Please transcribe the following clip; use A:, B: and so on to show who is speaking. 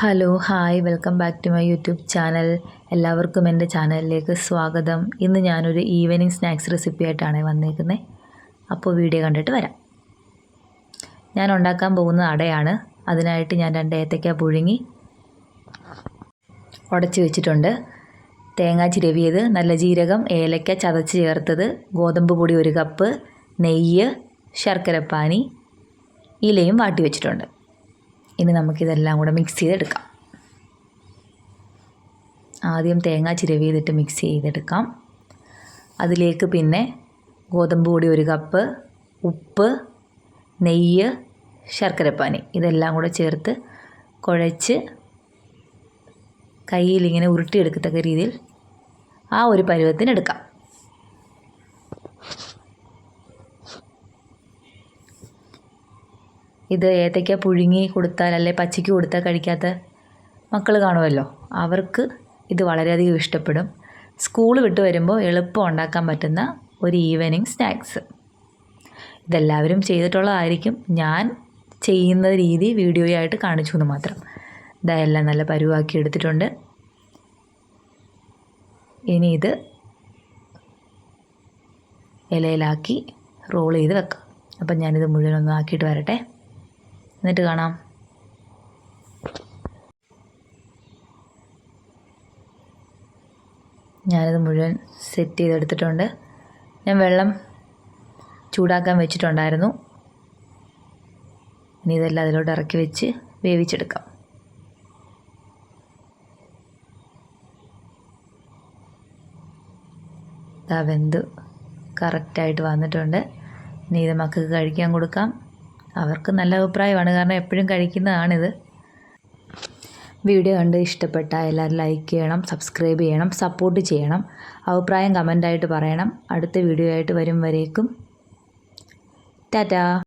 A: Hello hi welcome back to my YouTube channel എല്ലാവർക്കും എന്റെ ചാനലിലേക്ക് സ്വാഗതം. ഇന്ന് ഞാനൊരു ഈവനിങ് സ്നാക്സ് റെസിപ്പി ആയിട്ടാണ് വന്നേക്കുന്നത് അപ്പോൾ വീഡിയോ കണ്ടിട്ട് വരാം. ഞാൻ ഉണ്ടാക്കാൻ പോകുന്ന അടയാണ്. അതിനായിട്ട് ഞാൻ രണ്ട് ഏത്തയ്ക്ക പുഴുങ്ങി ഉടച്ച് വെച്ചിട്ടുണ്ട്. തേങ്ങ ചിരവിയത് നല്ല ജീരകം ഏലക്ക ചതച്ച് ചേർത്തത് ഗോതമ്പ് പൊടി ഒരു കപ്പ് നെയ്യ് ശർക്കരപ്പാനി ഇലയും വാട്ടി വെച്ചിട്ടുണ്ട്. ഇനി നമുക്കിതെല്ലാം കൂടെ മിക്സ് ചെയ്തെടുക്കാം. ആദ്യം തേങ്ങ ചിരവി ചെയ്തിട്ട് മിക്സ് ചെയ്തെടുക്കാം. അതിലേക്ക് പിന്നെ ഗോതമ്പ് പൊടി ഒരു കപ്പ് ഉപ്പ് നെയ്യ് ശർക്കരപ്പാനി ഇതെല്ലാം കൂടെ ചേർത്ത് കുഴച്ച് കയ്യിൽ ഇങ്ങനെ ഉരുട്ടിയെടുക്കത്തക്ക രീതിയിൽ ആ ഒരു പരുവത്തിന് എടുക്കാം ഇത് ഏത്തയ്ക്ക പുഴുങ്ങി കൊടുത്താൽ അല്ലെ പച്ചയ്ക്ക് കൊടുത്താൽ കഴിക്കാത്ത മക്കൾ കാണുമല്ലോ. അവർക്ക് ഇത് വളരെയധികം ഇഷ്ടപ്പെടും. സ്കൂൾ വിട്ട് വരുമ്പോൾ എളുപ്പം ഉണ്ടാക്കാൻ പറ്റുന്ന ഒരു ഈവനിങ് സ്നാക്സ്. ഇതെല്ലാവരും ചെയ്തിട്ടുള്ളതായിരിക്കും. ഞാൻ ചെയ്യുന്ന രീതി വീഡിയോയായിട്ട് കാണിച്ചു എന്ന് മാത്രം. ഇതെല്ലാം നല്ല പരുവാക്കി എടുത്തിട്ടുണ്ട്. ഇനി ഇത് ഇലയിലാക്കി റോൾ ചെയ്ത് വെക്കാം. അപ്പം ഞാനിത് മുഴുവനൊന്നും ആക്കിയിട്ട് വരട്ടെ. എന്നിട്ട് കാണാം. ഞാനത് മുഴുവൻ സെറ്റ് ചെയ്തെടുത്തിട്ടുണ്ട്. ഞാൻ വെള്ളം ചൂടാക്കാൻ വെച്ചിട്ടുണ്ടായിരുന്നു. ഇനി ഇതെല്ലാം അതിലോട്ട് ഇറക്കി വെച്ച് വേവിച്ചെടുക്കാം. വെന്ത് കറക്റ്റായിട്ട് വന്നിട്ടുണ്ട്. ഇനി ഇത് മക്കൾക്ക് കഴിക്കാൻ കൊടുക്കാം. അവർക്ക് നല്ല അഭിപ്രായമാണ്. കാരണം എപ്പോഴും കഴിക്കുന്നതാണിത്. വീഡിയോ കണ്ട് ഇഷ്ടപ്പെട്ടാൽ എല്ലാവരും ലൈക്ക് ചെയ്യണം സബ്സ്ക്രൈബ് ചെയ്യണം സപ്പോർട്ട് ചെയ്യണം. അഭിപ്രായം കമന്റായിട്ട് പറയണം. അടുത്ത വീഡിയോ ആയിട്ട് വരും വരേക്കും. ടാറ്റാ.